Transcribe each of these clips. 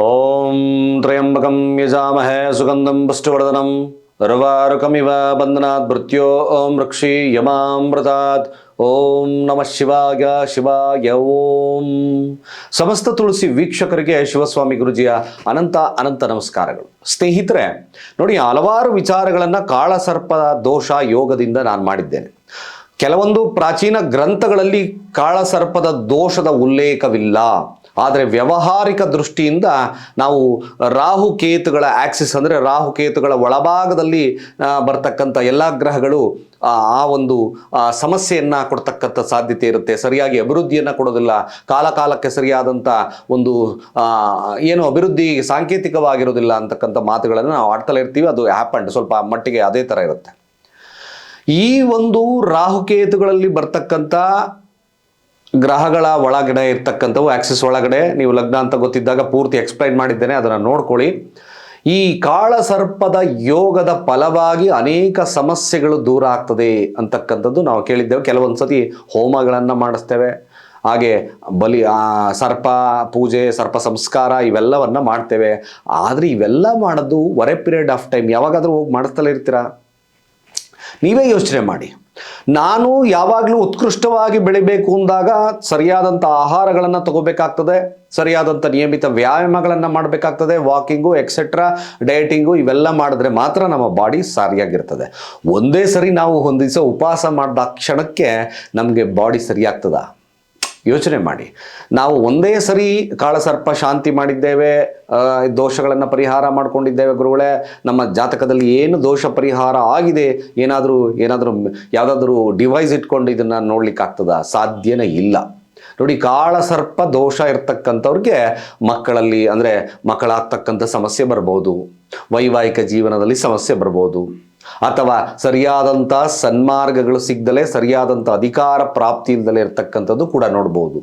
ಓಂ ತ್ರಯಂಬಕಂ ಯಜಾಮಹೇ ಸುಗಂಧಂ ಪುಷ್ಟವರ್ಧನಂ ರವಾರುಕಮಿವ ಬಂಧನಾತ್ ಮೃತ್ಯೋ ಓಂ ರಕ್ಷಿ ಯಮಾಮೃತಾತ್ ಓಂ ನಮಃ ಶಿವಾಯ ಶಿವಾಯ ಓಂ ಸಮಸ್ತ ತುಳಸಿ ವೀಕ್ಷಕರಿಗೆ ಶಿವಸ್ವಾಮಿ ಗುರುಜಿಯ ಅನಂತ ಅನಂತ ನಮಸ್ಕಾರಗಳು. ಸ್ನೇಹಿತರೆ, ನೋಡಿ ಹಲವಾರು ವಿಚಾರಗಳನ್ನು ಕಾಳಸರ್ಪ ದೋಷ ಯೋಗದಿಂದ ನಾನು ಮಾಡಿದ್ದೇನೆ. ಕೆಲವೊಂದು ಪ್ರಾಚೀನ ಗ್ರಂಥಗಳಲ್ಲಿ ಕಾಳಸರ್ಪದ ದೋಷದ ಉಲ್ಲೇಖವಿಲ್ಲ. ಆದರೆ ವ್ಯವಹಾರಿಕ ದೃಷ್ಟಿಯಿಂದ ನಾವು ರಾಹುಕೇತುಗಳ ಆಕ್ಸಿಸ್ ಅಂದರೆ ರಾಹುಕೇತುಗಳ ಒಳಭಾಗದಲ್ಲಿ ಬರ್ತಕ್ಕಂಥ ಎಲ್ಲ ಗ್ರಹಗಳು, ಆ ಆ ಒಂದು ಸಮಸ್ಯೆಯನ್ನು ಕೊಡ್ತಕ್ಕಂಥ ಸಾಧ್ಯತೆ ಇರುತ್ತೆ. ಸರಿಯಾಗಿ ಅಭಿವೃದ್ಧಿಯನ್ನು ಕೊಡೋದಿಲ್ಲ. ಕಾಲಕಾಲಕ್ಕೆ ಸರಿಯಾದಂಥ ಒಂದು ಏನು ಅಭಿವೃದ್ಧಿ ಸಾಂಕೇತಿಕವಾಗಿರೋದಿಲ್ಲ ಅಂತಕ್ಕಂಥ ಮಾತುಗಳನ್ನು ನಾವು ಆಡ್ತಲೇ ಇರ್ತೀವಿ. ಅದು ಹ್ಯಾಪಂಡ್ ಸ್ವಲ್ಪ ಮಟ್ಟಿಗೆ ಅದೇ ಥರ ಇರುತ್ತೆ. ಈ ಒಂದು ರಾಹುಕೇತುಗಳಲ್ಲಿ ಬರ್ತಕ್ಕಂಥ ಗ್ರಹಗಳ ಒಳಗಡೆ ಇರ್ತಕ್ಕಂಥವು ಆಕ್ಸಿಸ್ ಒಳಗಡೆ, ನೀವು ಲಗ್ನ ಅಂತ ಗೊತ್ತಿದ್ದಾಗ ಪೂರ್ತಿ ಎಕ್ಸ್ಪ್ಲೈನ್ ಮಾಡಿದ್ದೇನೆ, ಅದನ್ನು ನೋಡ್ಕೊಳ್ಳಿ. ಈ ಕಾಳಸರ್ಪದ ಯೋಗದ ಫಲವಾಗಿ ಅನೇಕ ಸಮಸ್ಯೆಗಳು ದೂರ ಆಗ್ತದೆ ಅಂತಕ್ಕಂಥದ್ದು ನಾವು ಕೇಳಿದ್ದೇವೆ. ಕೆಲವೊಂದು ಸತಿ ಹೋಮಗಳನ್ನು ಮಾಡಿಸ್ತೇವೆ. ಹಾಗೆ ಬಲಿ ಸರ್ಪ ಪೂಜೆ, ಸರ್ಪ ಸಂಸ್ಕಾರ ಇವೆಲ್ಲವನ್ನು ಮಾಡ್ತೇವೆ. ಆದರೆ ಇವೆಲ್ಲ ಮಾಡೋದು ಒರೆ ಪೀರಿಯಡ್ ಆಫ್ ಟೈಮ್. ಯಾವಾಗಾದರೂ ಹೋಗಿ ಮಾಡಿಸ್ತಲೇ ಇರ್ತೀರಾ? ನೀವೇ ಯೋಚನೆ ಮಾಡಿ. ನಾನು ಯಾವಾಗಲೂ ಉತ್ಕೃಷ್ಟವಾಗಿ ಬೆಳಿಬೇಕು ಅಂದಾಗ ಸರಿಯಾದಂಥ ಆಹಾರಗಳನ್ನು ತಗೋಬೇಕಾಗ್ತದೆ ಸರಿಯಾದಂಥ ನಿಯಮಿತ ವ್ಯಾಯಾಮಗಳನ್ನು ಮಾಡಬೇಕಾಗ್ತದೆ, ವಾಕಿಂಗು ಎಕ್ಸೆಟ್ರಾ ಡಯಟಿಂಗು ಇವೆಲ್ಲ ಮಾಡಿದ್ರೆ ಮಾತ್ರ ನಮ್ಮ ಬಾಡಿ ಸರಿಯಾಗಿರ್ತದೆ. ಒಂದೇ ಸರಿ ನಾವು ಹೊಂದಿಸೋ ಉಪವಾಸ ಮಾಡಿದ ಕ್ಷಣಕ್ಕೆ ನಮಗೆ ಬಾಡಿ ಸರಿಯಾಗ್ತದ? ಯೋಚನೆ ಮಾಡಿ. ನಾವು ಒಂದೇ ಸರಿ ಕಾಳಸರ್ಪ ಶಾಂತಿ ಮಾಡಿದ್ದೇವೆ ದೋಷಗಳನ್ನು ಪರಿಹಾರ ಮಾಡ್ಕೊಂಡಿದ್ದೇವೆ ಗುರುಗಳೇ, ನಮ್ಮ ಜಾತಕದಲ್ಲಿ ಏನು ದೋಷ ಪರಿಹಾರ ಆಗಿದೆ, ಏನಾದರೂ ಏನಾದರೂ ಯಾವುದಾದ್ರೂ ಡಿವೈಸ್ ಇಟ್ಕೊಂಡು ಇದನ್ನು ನೋಡ್ಲಿಕ್ಕಾಗ್ತದ ಸಾಧ್ಯನೇ ಇಲ್ಲ. ನೋಡಿ, ಕಾಳಸರ್ಪ ದೋಷ ಇರ್ತಕ್ಕಂಥವ್ರಿಗೆ ಮಕ್ಕಳಲ್ಲಿ, ಅಂದರೆ ಮಕ್ಕಳಾಗ್ತಕ್ಕಂಥ ಸಮಸ್ಯೆ ಬರ್ಬೋದು. ವೈವಾಹಿಕ ಜೀವನದಲ್ಲಿ ಸಮಸ್ಯೆ ಬರ್ಬೋದು. ಅಥವಾ ಸರಿಯಾದಂಥ ಸನ್ಮಾರ್ಗಗಳು ಸಿಗ್ದಲೆ ಸರಿಯಾದಂಥ ಅಧಿಕಾರ ಪ್ರಾಪ್ತಿ ಇಲ್ದಲೇ ಇರ್ತಕ್ಕಂಥದ್ದು ಕೂಡ ನೋಡ್ಬೋದು.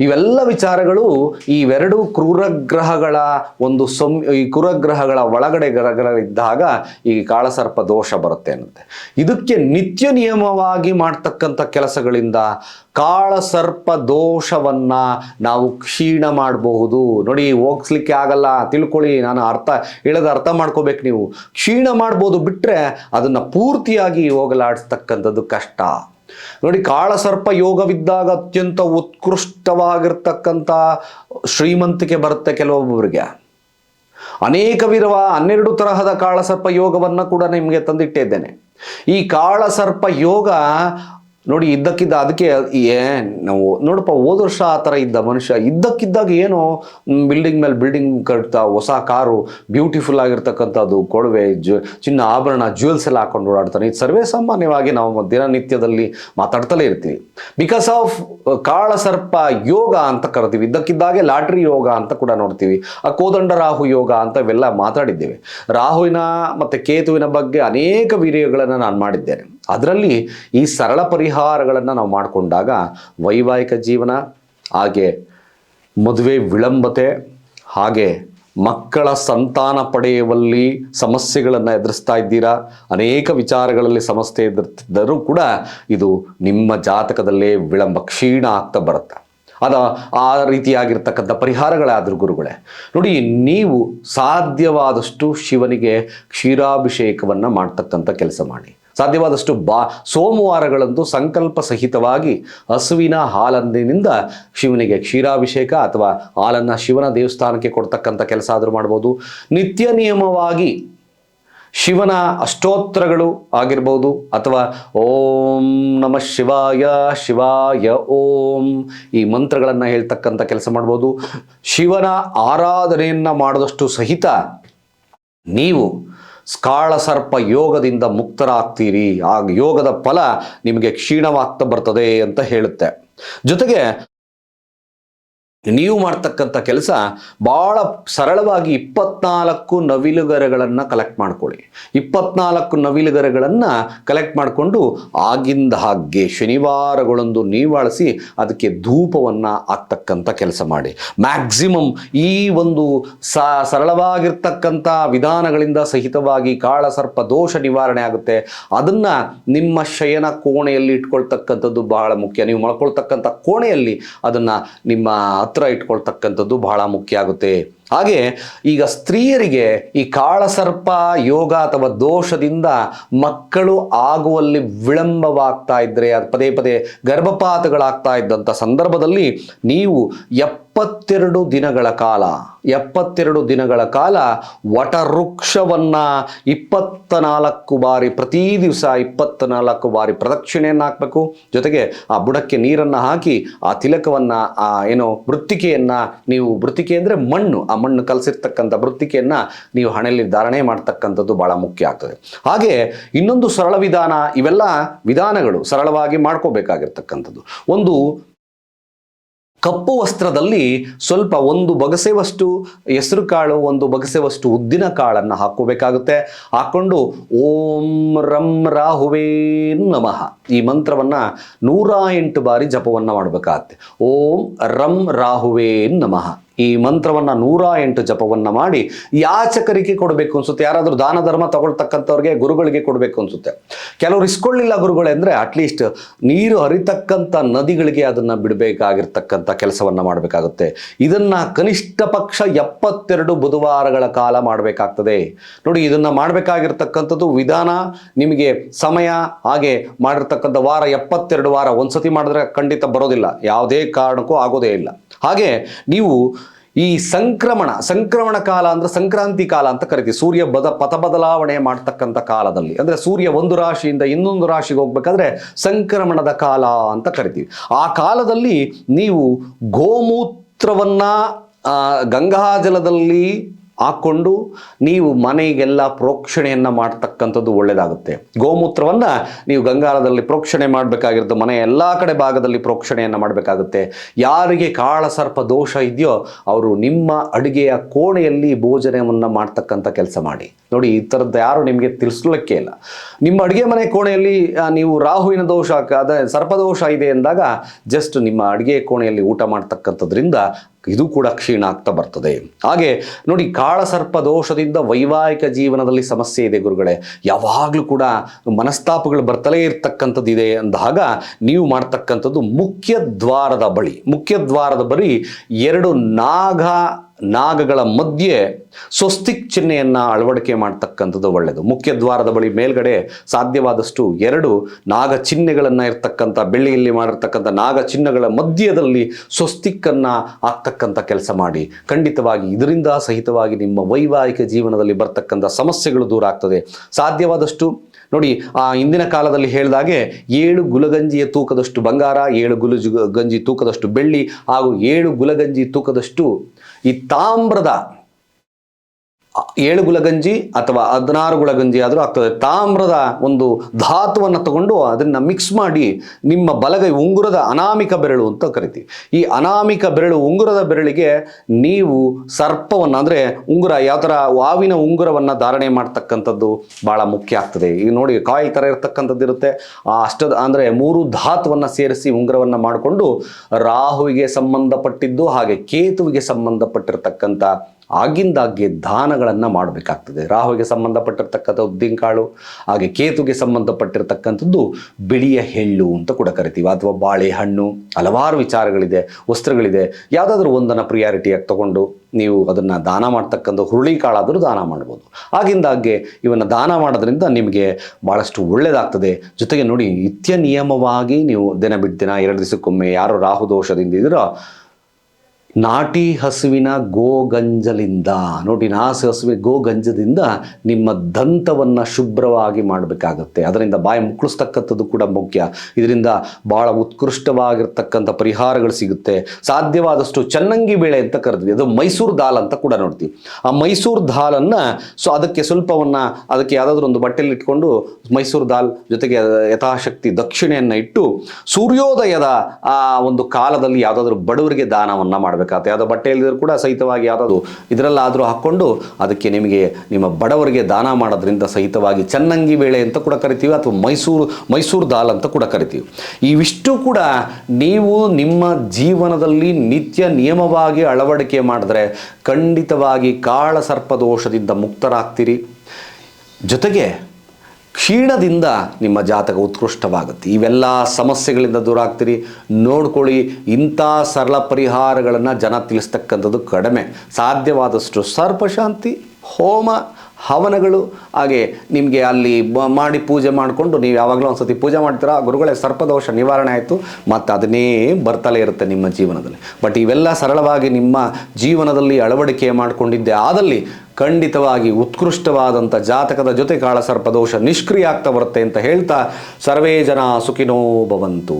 ಇವೆಲ್ಲ ವಿಚಾರಗಳು ಇವೆರಡು ಕ್ರೂರಗ್ರಹಗಳ ಒಂದು ಸಂ ಈ ಕ್ರೂರಗ್ರಹಗಳ ಒಳಗಡೆ ಗ್ರಹಗಳಿದ್ದಾಗ ಈ ಕಾಳಸರ್ಪ ದೋಷ ಬರುತ್ತೆ ಅನ್ನುತ್ತೆ. ಇದಕ್ಕೆ ನಿತ್ಯ ನಿಯಮವಾಗಿ ಮಾಡ್ತಕ್ಕಂಥ ಕೆಲಸಗಳಿಂದ ಕಾಳಸರ್ಪ ದೋಷವನ್ನ ನಾವು ಕ್ಷೀಣ ಮಾಡಬಹುದು. ನೋಡಿ, ಹೋಗ್ಸ್ಲಿಕ್ಕೆ ಆಗಲ್ಲ, ತಿಳ್ಕೊಳ್ಳಿ, ನಾನು ಅರ್ಥ, ಹೇಳದ ಅರ್ಥ ಮಾಡ್ಕೋಬೇಕು ನೀವು. ಕ್ಷೀಣ ಮಾಡ್ಬೋದು ಬಿಟ್ಟರೆ ಅದನ್ನು ಪೂರ್ತಿಯಾಗಿ ಹೋಗಲಾಡಿಸ್ತಕ್ಕಂಥದ್ದು ಕಷ್ಟ. ನೋಡಿ, ಕಾಳಸರ್ಪ ಯೋಗವಿದ್ದಾಗ ಅತ್ಯಂತ ಉತ್ಕೃಷ್ಟವಾಗಿರ್ತಕ್ಕಂಥ ಶ್ರೀಮಂತಿಕೆ ಬರುತ್ತೆ ಕೆಲವೊಬ್ಬರಿಗೆ ಅನೇಕ ವಿಧವ, ಹನ್ನೆರಡು ತರಹದ ಕಾಳಸರ್ಪ ಯೋಗವನ್ನು ಕೂಡ ನಿಮಗೆ ತಂದಿಟ್ಟಿದ್ದೇನೆ. ಈ ಕಾಳಸರ್ಪ ಯೋಗ ನೋಡಿ, ಇದ್ದಕ್ಕಿದ್ದ ಅದಕ್ಕೆ ಏ ನಾವು ನೋಡಪ್ಪ, ಹೋದ ವರ್ಷ ಆ ಥರ ಇದ್ದ ಮನುಷ್ಯ, ಇದ್ದಕ್ಕಿದ್ದಾಗ ಏನೋ ಬಿಲ್ಡಿಂಗ್ ಮೇಲೆ ಬಿಲ್ಡಿಂಗ್ ಕಟ್ತಾ, ಹೊಸ ಕಾರು ಬ್ಯೂಟಿಫುಲ್ ಆಗಿರ್ತಕ್ಕಂಥದ್ದು, ಕೊಡವೆ, ಜು, ಚಿನ್ನ, ಆಭರಣ ಜ್ಯುವೆಲ್ಸ್ ಎಲ್ಲ ಹಾಕೊಂಡು ಓಡಾಡ್ತಾನೆ. ಇದು ಸರ್ವೇ ಸಾಮಾನ್ಯವಾಗಿ ನಾವು ದಿನನಿತ್ಯದಲ್ಲಿ ಮಾತಾಡ್ತಲೇ ಇರ್ತೀವಿ. ಬಿಕಾಸ್ ಆಫ್ ಕಾಳಸರ್ಪ ಯೋಗ ಅಂತ ಕರಿತೀವಿ ಇದ್ದಕ್ಕಿದ್ದಾಗೆ ಲಾಟ್ರಿ ಯೋಗ ಅಂತ ಕೂಡ ನೋಡ್ತೀವಿ. ಆ ಕೋದಂಡ ರಾಹು ಯೋಗ ಅಂತ ಇವೆಲ್ಲ ಮಾತಾಡಿದ್ದೇವೆ. ರಾಹುವಿನ ಮತ್ತು ಕೇತುವಿನ ಬಗ್ಗೆ ಅನೇಕ ವಿಡಿಯೋಗಳನ್ನು ನಾನು ಮಾಡಿದ್ದೇನೆ. ಅದರಲ್ಲಿ ಈ ಸರಳ ಪರಿಹಾರಗಳನ್ನು ನಾವು ಮಾಡಿಕೊಂಡಾಗ ವೈವಾಹಿಕ ಜೀವನ, ಹಾಗೆ ಮದುವೆ ವಿಳಂಬತೆ, ಹಾಗೆ ಮಕ್ಕಳ ಸಂತಾನ ಪಡೆಯುವಲ್ಲಿ ಸಮಸ್ಯೆಗಳನ್ನು ಎದುರಿಸ್ತಾ ಇದ್ದೀರಾ? ಅನೇಕ ವಿಚಾರಗಳಲ್ಲಿ ಸಮಸ್ಯೆ ಎದುರ್ತಿದ್ದರೂ ಕೂಡ ಇದು ನಿಮ್ಮ ಜಾತಕದಲ್ಲೇ ವಿಳಂಬ ಕ್ಷೀಣ ಆಗ್ತಾ ಬರುತ್ತೆ. ಅದ ಆ ರೀತಿಯಾಗಿರ್ತಕ್ಕಂಥ ಪರಿಹಾರಗಳಾದರೂ ಗುರುಗಳೇ, ನೋಡಿ ನೀವು ಸಾಧ್ಯವಾದಷ್ಟು ಶಿವನಿಗೆ ಕ್ಷೀರಾಭಿಷೇಕವನ್ನು ಮಾಡ್ತಕ್ಕಂಥ ಕೆಲಸ ಮಾಡಿ. ಸಾಧ್ಯವಾದಷ್ಟು ಬಾ ಸೋಮವಾರಗಳಂದು ಸಂಕಲ್ಪ ಸಹಿತವಾಗಿ ಹಸುವಿನ ಹಾಲಂದಿನಿಂದ ಶಿವನಿಗೆ ಕ್ಷೀರಾಭಿಷೇಕ ಅಥವಾ ಹಾಲನ್ನು ಶಿವನ ದೇವಸ್ಥಾನಕ್ಕೆ ಕೊಡ್ತಕ್ಕಂಥ ಕೆಲಸ ಆದರೂ ಮಾಡ್ಬೋದು. ನಿತ್ಯ ನಿಯಮವಾಗಿ ಶಿವನ ಅಷ್ಟೋತ್ತರಗಳು ಆಗಿರ್ಬೋದು ಅಥವಾ ಓಂ ನಮಃ ಶಿವಾಯ ಶಿವಾಯ ಓಂ ಈ ಮಂತ್ರಗಳನ್ನು ಹೇಳ್ತಕ್ಕಂಥ ಕೆಲಸ ಮಾಡ್ಬೋದು. ಶಿವನ ಆರಾಧನೆಯನ್ನು ಮಾಡಿದಷ್ಟು ಸಹಿತ ನೀವು ಕಾಳಸರ್ಪ ಯೋಗದಿಂದ ಮುಕ್ತರಾಗ್ತೀರಿ. ಆ ಯೋಗದ ಫಲ ನಿಮಗೆ ಕ್ಷೀಣವಾಗ್ತಾ ಬರ್ತದೆ ಅಂತ ಹೇಳುತ್ತೆ. ಜೊತೆಗೆ ನೀವು ಮಾಡ್ತಕ್ಕಂಥ ಕೆಲಸ ಭಾಳ ಸರಳವಾಗಿ ಇಪ್ಪತ್ನಾಲ್ಕು ನವಿಲುಗರೆಗಳನ್ನು ಕಲೆಕ್ಟ್ ಮಾಡ್ಕೊಳ್ಳಿ. ಇಪ್ಪತ್ನಾಲ್ಕು ನವಿಲುಗರೆಗಳನ್ನು ಕಲೆಕ್ಟ್ ಮಾಡಿಕೊಂಡು ಆಗಿಂದ ಹಾಗೆ ಶನಿವಾರಗಳೊಂದು ನೀವಾಳಿಸಿ ಅದಕ್ಕೆ ಧೂಪವನ್ನು ಹಾಕ್ತಕ್ಕಂಥ ಕೆಲಸ ಮಾಡಿ. ಮ್ಯಾಕ್ಸಿಮಮ್ ಈ ಒಂದು ಸ ಸರಳವಾಗಿರ್ತಕ್ಕಂಥ ವಿಧಾನಗಳಿಂದ ಸಹಿತವಾಗಿ ಕಾಳಸರ್ಪ ದೋಷ ನಿವಾರಣೆ ಆಗುತ್ತೆ. ಅದನ್ನು ನಿಮ್ಮ ಶಯನ ಕೋಣೆಯಲ್ಲಿ ಇಟ್ಕೊಳ್ತಕ್ಕಂಥದ್ದು ಬಹಳ ಮುಖ್ಯ. ನೀವು ಮಲ್ಕೊಳ್ತಕ್ಕಂಥ ಕೋಣೆಯಲ್ಲಿ ಅದನ್ನು ನಿಮ್ಮ ಹತ್ರ ಇಟ್ಕೊಳ್ತಕ್ಕಂಥದ್ದು ಬಹಳ ಮುಖ್ಯ ಆಗುತ್ತೆ. ಹಾಗೆ ಈಗ ಸ್ತ್ರೀಯರಿಗೆ ಈ ಕಾಳಸರ್ಪ, ಯೋಗ ಅಥವಾ ದೋಷದಿಂದ ಮಕ್ಕಳು ಆಗುವಲ್ಲಿ ವಿಳಂಬವಾಗ್ತಾ ಇದ್ದರೆ ಅದು ಪದೇ ಪದೇ ಗರ್ಭಪಾತಗಳಾಗ್ತಾ ಇದ್ದಂಥ ಸಂದರ್ಭದಲ್ಲಿ ನೀವು ಎಪ್ಪತ್ತೆರಡು ದಿನಗಳ ಕಾಲ, ಎಪ್ಪತ್ತೆರಡು ದಿನಗಳ ಕಾಲ ವಟವೃಕ್ಷವನ್ನ ಇಪ್ಪತ್ತ ನಾಲ್ಕು ಬಾರಿ, ಪ್ರತಿ ದಿವಸ ಇಪ್ಪತ್ತ ನಾಲ್ಕು ಬಾರಿ ಪ್ರದಕ್ಷಿಣೆಯನ್ನು ಹಾಕಬೇಕು. ಜೊತೆಗೆ ಆ ಬುಡಕ್ಕೆ ನೀರನ್ನು ಹಾಕಿ ಆ ತಿಲಕವನ್ನು, ಆ, ಏನೋ ವೃತ್ತಿಕೆಯನ್ನು ನೀವು ವೃತ್ತಿಕೆ ಅಂದರೆ ಮಣ್ಣು, ಆ ಮಣ್ಣು ಕಲಸಿರ್ತಕ್ಕಂಥ ವೃತ್ತಿಕೆಯನ್ನು ನೀವು ಹಣೆಯಲ್ಲಿ ಧಾರಣೆ ಮಾಡ್ತಕ್ಕಂಥದ್ದು ಭಾಳ ಮುಖ್ಯ ಆಗ್ತದೆ. ಹಾಗೆ ಇನ್ನೊಂದು ಸರಳ ವಿಧಾನ, ಇವೆಲ್ಲ ವಿಧಾನಗಳು ಸರಳವಾಗಿ ಮಾಡ್ಕೋಬೇಕಾಗಿರ್ತಕ್ಕಂಥದ್ದು. ಒಂದು ಕಪ್ಪು ವಸ್ತ್ರದಲ್ಲಿ ಸ್ವಲ್ಪ ಒಂದು ಬಗಸೆವಷ್ಟು ಹೆಸರು ಕಾಳು, ಒಂದು ಬಗಸೆವಷ್ಟು ಉದ್ದಿನ ಕಾಳನ್ನು ಹಾಕೋಬೇಕಾಗುತ್ತೆ ಹಾಕ್ಕೊಂಡು ಓಂ ರಂ ರಾಹುವೇ ನಮಃ. ಈ ಮಂತ್ರವನ್ನು ನೂರ ಎಂಟು ಬಾರಿ ಜಪವನ್ನು ಮಾಡಬೇಕಾಗತ್ತೆ. ಓಂ ರಂ ರಾಹುವೇ ನಮಃ. ಈ ಮಂತ್ರವನ್ನ ನೂರ ಎಂಟು ಜಪವನ್ನ ಮಾಡಿ ಯಾಚಕರಿಗೆ ಕೊಡಬೇಕು ಅನ್ಸುತ್ತೆ, ಯಾರಾದರೂ ದಾನ ಧರ್ಮ ತಗೊಳ್ತಕ್ಕಂಥವ್ರಿಗೆ ಗುರುಗಳಿಗೆ ಕೊಡಬೇಕು ಅನ್ಸುತ್ತೆ. ಕೆಲವರು ಇಸ್ಕೊಳ್ಳಿಲ್ಲ ಗುರುಗಳೇ ಅಂದರೆ ಅಟ್ಲೀಸ್ಟ್ ನೀರು ಹರಿತಕ್ಕಂಥ ನದಿಗಳಿಗೆ ಅದನ್ನು ಬಿಡಬೇಕಾಗಿರ್ತಕ್ಕಂಥ ಕೆಲಸವನ್ನ ಮಾಡಬೇಕಾಗುತ್ತೆ. ಇದನ್ನ ಕನಿಷ್ಠ ಪಕ್ಷ ಎಪ್ಪತ್ತೆರಡು ಬುಧವಾರಗಳ ಕಾಲ ಮಾಡಬೇಕಾಗ್ತದೆ. ನೋಡಿ, ಇದನ್ನ ಮಾಡಬೇಕಾಗಿರ್ತಕ್ಕಂಥದ್ದು ವಿಧಾನ ನಿಮಗೆ ಸಮಯ, ಹಾಗೆ ಮಾಡಿರ್ತಕ್ಕಂಥ ವಾರ ಎಪ್ಪತ್ತೆರಡು ವಾರ ಒಂದ್ಸತಿ ಮಾಡಿದ್ರೆ ಖಂಡಿತ ಬರೋದಿಲ್ಲ. ಯಾವುದೇ ಕಾರಣಕ್ಕೂ ಆಗೋದೇ ಇಲ್ಲ. ಹಾಗೆ ನೀವು ಈ ಸಂಕ್ರಮಣ ಸಂಕ್ರಮಣ ಕಾಲ ಅಂದ್ರೆ ಸಂಕ್ರಾಂತಿ ಕಾಲ ಅಂತ ಕರಿತೀವಿ. ಸೂರ್ಯ ಬದ, ಪಥ ಬದಲಾವಣೆ ಮಾಡ್ತಕ್ಕಂಥ ಕಾಲದಲ್ಲಿ. ಅಂದ್ರೆ ಸೂರ್ಯ ಒಂದು ರಾಶಿಯಿಂದ ಇನ್ನೊಂದು ರಾಶಿಗೆ ಹೋಗ್ಬೇಕಾದ್ರೆ ಸಂಕ್ರಮಣದ ಕಾಲ ಅಂತ ಕರಿತೀವಿ. ಆ ಕಾಲದಲ್ಲಿ ನೀವು ಗೋಮೂತ್ರವನ್ನ ಗಂಗಾಜಲದಲ್ಲಿ ಹಾಕ್ಕೊಂಡು ನೀವು ಮನೆಗೆಲ್ಲ ಪ್ರೋಕ್ಷಣೆಯನ್ನು ಮಾಡ್ತಕ್ಕಂಥದ್ದು ಒಳ್ಳೆಯದಾಗುತ್ತೆ ಗೋಮೂತ್ರವನ್ನು ನೀವು ಗಂಗಾಲದಲ್ಲಿ ಪ್ರೋಕ್ಷಣೆ ಮಾಡಬೇಕಾಗಿರೋದು ಮನೆಯ ಎಲ್ಲ ಕಡೆ ಭಾಗದಲ್ಲಿ ಪ್ರೋಕ್ಷಣೆಯನ್ನು ಮಾಡಬೇಕಾಗುತ್ತೆ. ಯಾರಿಗೆ ಕಾಳಸರ್ಪ ದೋಷ ಇದೆಯೋ ಅವರು ನಿಮ್ಮ ಅಡುಗೆಯ ಕೋಣೆಯಲ್ಲಿ ಭೋಜನವನ್ನು ಮಾಡ್ತಕ್ಕಂಥ ಕೆಲಸ ಮಾಡಿ. ನೋಡಿ, ಈ ಥರದ್ದು ಯಾರು ನಿಮಗೆ ತಿಳಿಸ್ಲಿಕ್ಕೆ ಇಲ್ಲ. ನಿಮ್ಮ ಅಡುಗೆ ಮನೆ ಕೋಣೆಯಲ್ಲಿ ನೀವು ರಾಹುವಿನ ದೋಷ ಅದ ಸರ್ಪದೋಷ ಇದೆ ಎಂದಾಗ ಜಸ್ಟ್ ನಿಮ್ಮ ಅಡುಗೆ ಕೋಣೆಯಲ್ಲಿ ಊಟ ಮಾಡ್ತಕ್ಕಂಥದ್ರಿಂದ ಇದು ಕೂಡ ಕ್ಷೀಣ ಆಗ್ತಾ ಬರ್ತದೆ. ಹಾಗೆ ನೋಡಿ, ಕಾಳಸರ್ಪ ದೋಷದಿಂದ ವೈವಾಹಿಕ ಜೀವನದಲ್ಲಿ ಸಮಸ್ಯೆ ಇದೆ ಗುರುಗಳೇ. ಯಾವಾಗಲೂ ಕೂಡ ಮನಸ್ತಾಪಗಳು ಬರ್ತಲೇ ಇರ್ತಕ್ಕಂಥದ್ದು ಇದೆ ಅಂದಾಗ ನೀವು ಮಾಡ್ತಕ್ಕಂಥದ್ದು ಮುಖ್ಯ ದ್ವಾರದ ಬಳಿ, ಮುಖ್ಯ ದ್ವಾರದ ಬಳಿ ಎರಡು ನಾಗ, ನಾಗಗಳ ಮಧ್ಯೆ ಸ್ವಸ್ತಿಕ್ ಚಿಹ್ನೆಯನ್ನು ಅಳವಡಿಕೆ ಮಾಡ್ತಕ್ಕಂಥದ್ದು ಒಳ್ಳೆಯದು ಮುಖ್ಯ ದ್ವಾರದ ಬಳಿ ಮೇಲ್ಗಡೆ ಸಾಧ್ಯವಾದಷ್ಟು ಎರಡು ನಾಗ ಚಿಹ್ನೆಗಳನ್ನು ಇರ್ತಕ್ಕಂಥ, ಬೆಳ್ಳಿಯಲ್ಲಿ ಮಾಡಿರ್ತಕ್ಕಂಥ ನಾಗ ಚಿಹ್ನಗಳ ಮಧ್ಯದಲ್ಲಿ ಸ್ವಸ್ತಿಕ್ಕನ್ನು ಹಾಕ್ತಕ್ಕಂಥ ಕೆಲಸ ಮಾಡಿ. ಖಂಡಿತವಾಗಿ ಇದರಿಂದ ಸಹಿತವಾಗಿ ನಿಮ್ಮ ವೈವಾಹಿಕ ಜೀವನದಲ್ಲಿ ಬರ್ತಕ್ಕಂಥ ಸಮಸ್ಯೆಗಳು ದೂರ ಆಗ್ತದೆ. ಸಾಧ್ಯವಾದಷ್ಟು ನೋಡಿ, ಆ ಇಂದಿನ ಕಾಲದಲ್ಲಿ ಹೇಳಿದಾಗೆ ಏಳು ಗುಲಗಂಜಿಯ ತೂಕದಷ್ಟು ಬಂಗಾರ, ಏಳು ಗುಲಜು ಗಂಜಿ ತೂಕದಷ್ಟು ಬೆಳ್ಳಿ ಹಾಗೂ ಏಳು ಗುಲಗಂಜಿ ತೂಕದಷ್ಟು ಈ ತಾಮ್ರದ ಏಳು ಗುಲಗಂಜಿ ಅಥವಾ ಹದಿನಾರು ಗುಲಗಂಜಿ ಆದರೂ ಆಗ್ತದೆ. ತಾಮ್ರದ ಒಂದು ಧಾತುವನ್ನು ತಗೊಂಡು ಅದನ್ನು ಮಿಕ್ಸ್ ಮಾಡಿ ನಿಮ್ಮ ಬಲಗೈ ಉಂಗುರದ ಅನಾಮಿಕ ಬೆರಳು ಅಂತ ಕರಿತೀವಿ. ಈ ಅನಾಮಿಕ ಬೆರಳು ಉಂಗುರದ ಬೆರಳಿಗೆ ನೀವು ಸರ್ಪವನ್ನು ಅಂದರೆ ಉಂಗುರ ಯಾವ ಥರ ವಾವಿನ ಉಂಗುರವನ್ನು ಧಾರಣೆ ಮಾಡ್ತಕ್ಕಂಥದ್ದು ಭಾಳ ಮುಖ್ಯ ಆಗ್ತದೆ. ಈಗ ನೋಡಿ ಕಾಯಿಲ್ ಥರ ಇರತಕ್ಕಂಥದ್ದು ಇರುತ್ತೆ. ಆ ಅಷ್ಟದ ಅಂದರೆ ಮೂರು ಧಾತುವನ್ನು ಸೇರಿಸಿ ಉಂಗುರವನ್ನು ಮಾಡಿಕೊಂಡು ರಾಹುವಿಗೆ ಸಂಬಂಧಪಟ್ಟಿದ್ದು ಹಾಗೆ ಕೇತುವಿಗೆ ಸಂಬಂಧಪಟ್ಟಿರ್ತಕ್ಕಂಥ ಆಗಿಂದಾಗ್ಗೆ ದಾನಗಳನ್ನು ಮಾಡಬೇಕಾಗ್ತದೆ. ರಾಹುಗೆ ಸಂಬಂಧಪಟ್ಟಿರ್ತಕ್ಕಂಥ ಉದ್ದಿನಕಾಳು ಹಾಗೆ ಕೇತುಗೆ ಸಂಬಂಧಪಟ್ಟಿರ್ತಕ್ಕಂಥದ್ದು ಬಿಳಿಯ ಎಳ್ಳು ಅಂತ ಕೂಡ ಕರಿತೀವಿ, ಅಥವಾ ಬಾಳೆಹಣ್ಣು, ಹಲವಾರು ವಿಚಾರಗಳಿದೆ, ವಸ್ತ್ರಗಳಿದೆ. ಯಾವುದಾದ್ರೂ ಒಂದನ್ನು ಪ್ರಿಯಾರಿಟಿಯಾಗಿ ತಗೊಂಡು ನೀವು ಅದನ್ನು ದಾನ ಮಾಡ್ತಕ್ಕಂಥ ಹುರುಳಿ ಕಾಳಾದರೂ ದಾನ ಮಾಡ್ಬೋದು. ಆಗಿಂದಾಗ್ಗೆ ಇವನ್ನು ದಾನ ಮಾಡೋದ್ರಿಂದ ನಿಮಗೆ ಭಾಳಷ್ಟು ಒಳ್ಳೆಯದಾಗ್ತದೆ ಜೊತೆಗೆ ನೋಡಿ, ನಿತ್ಯ ನಿಯಮವಾಗಿ ನೀವು ದಿನ ಬಿಟ್ಟು ದಿನ ಎರಡು ದಿವಸಕ್ಕೊಮ್ಮೆ ಯಾರು ರಾಹು ದೋಷದಿಂದ ನಾಟಿ ಹಸುವಿನ ಗೋಗಂಜಲಿಂದ ನೋಡಿ ನಾಸಿ ಹಸುವಿನ ಗೋಗಂಜದಿಂದ ನಿಮ್ಮ ದಂತವನ್ನು ಶುಭ್ರವಾಗಿ ಮಾಡಬೇಕಾಗುತ್ತೆ. ಅದರಿಂದ ಬಾಯಿ ಮುಕ್ಕಳಿಸ್ತಕ್ಕಂಥದ್ದು ಕೂಡ ಮುಖ್ಯ. ಇದರಿಂದ ಭಾಳ ಉತ್ಕೃಷ್ಟವಾಗಿರ್ತಕ್ಕಂಥ ಪರಿಹಾರಗಳು ಸಿಗುತ್ತೆ. ಸಾಧ್ಯವಾದಷ್ಟು ಚನ್ನಂಗಿ ಬೇಳೆ ಅಂತ ಕರೆದ್ವಿ. ಅದು ಮೈಸೂರು ದಾಲ್ ಅಂತ ಕೂಡ ನೋಡ್ತೀವಿ. ಆ ಮೈಸೂರು ದಾಲನ್ನು, ಸೊ ಅದಕ್ಕೆ ಸ್ವಲ್ಪವನ್ನು ಅದಕ್ಕೆ ಯಾವುದಾದ್ರೂ ಒಂದು ಬಟ್ಟೆಯಲ್ಲಿ ಇಟ್ಕೊಂಡು ಮೈಸೂರು ದಾಲ್ ಜೊತೆಗೆ ಯಥಾಶಕ್ತಿ ದಕ್ಷಿಣೆಯನ್ನು ಇಟ್ಟು ಸೂರ್ಯೋದಯದ ಆ ಒಂದು ಕಾಲದಲ್ಲಿ ಯಾವುದಾದ್ರೂ ಬಡವರಿಗೆ ದಾನವನ್ನು ಮಾಡಬೇಕಾಗುತ್ತೆ. ಯಾವುದೋ ಬಟ್ಟೆಯಲ್ಲಿದ್ದರೂ ಕೂಡ ಸಹಿತವಾಗಿ ಯಾವುದಾದ್ರು ಇದರಲ್ಲಾದರೂ ಹಾಕ್ಕೊಂಡು ಅದಕ್ಕೆ ನಿಮಗೆ ನಿಮ್ಮ ಬಡವರಿಗೆ ದಾನ ಮಾಡೋದ್ರಿಂದ ಸಹಿತವಾಗಿ ಚನ್ನಂಗಿ ಬೇಳೆ ಅಂತ ಕೂಡ ಕರಿತೀವಿ ಅಥವಾ ಮೈಸೂರು ಮೈಸೂರು ದಾಲ್ ಅಂತ ಕೂಡ ಕರಿತೀವಿ. ಇವಿಷ್ಟು ಕೂಡ ನೀವು ನಿಮ್ಮ ಜೀವನದಲ್ಲಿ ನಿತ್ಯ ನಿಯಮವಾಗಿ ಅಳವಡಿಕೆ ಮಾಡಿದ್ರೆ ಖಂಡಿತವಾಗಿ ಕಾಳ ಸರ್ಪದೋಷದಿಂದ ಮುಕ್ತರಾಗ್ತೀರಿ. ಜೊತೆಗೆ ಕ್ಷೀಣದಿಂದ ನಿಮ್ಮ ಜಾತಕ ಉತ್ಕೃಷ್ಟವಾಗುತ್ತೆ. ಇವೆಲ್ಲ ಸಮಸ್ಯೆಗಳಿಂದ ದೂರ ಆಗ್ತೀರಿ. ನೋಡ್ಕೊಳ್ಳಿ, ಇಂಥ ಸರಳ ಪರಿಹಾರಗಳನ್ನು ಜನ ತಿಳಿಸ್ತಕ್ಕಂಥದ್ದು ಕಡಿಮೆ. ಸಾಧ್ಯವಾದಷ್ಟು ಸರ್ಪಶಾಂತಿ, ಹೋಮ ಹವನಗಳು, ಹಾಗೆ ನಿಮಗೆ ಅಲ್ಲಿ ಮಾಡಿ ಪೂಜೆ ಮಾಡಿಕೊಂಡು ನೀವು ಯಾವಾಗಲೂ ಒಂದ್ಸತಿ ಪೂಜೆ ಮಾಡ್ತೀರಾ ಗುರುಗಳೇ ಸರ್ಪದೋಷ ನಿವಾರಣೆ ಆಯಿತು, ಮತ್ತು ಅದನ್ನೇ ಬರ್ತಲೇ ಇರುತ್ತೆ ನಿಮ್ಮ ಜೀವನದಲ್ಲಿ. ಬಟ್ ಇವೆಲ್ಲ ಸರಳವಾಗಿ ನಿಮ್ಮ ಜೀವನದಲ್ಲಿ ಅಳವಡಿಕೆ ಮಾಡಿಕೊಂಡಿದ್ದೆ ಆದಲ್ಲಿ ಖಂಡಿತವಾಗಿ ಉತ್ಕೃಷ್ಟವಾದಂಥ ಜಾತಕದ ಜೊತೆ ಕಾಳ ಸರ್ಪದೋಷ ನಿಷ್ಕ್ರಿಯ ಆಗ್ತಾ ಬರುತ್ತೆ ಅಂತ ಹೇಳ್ತಾ, ಸರ್ವೇ ಜನ ಸುಖಿನೋ ಭವಂತು.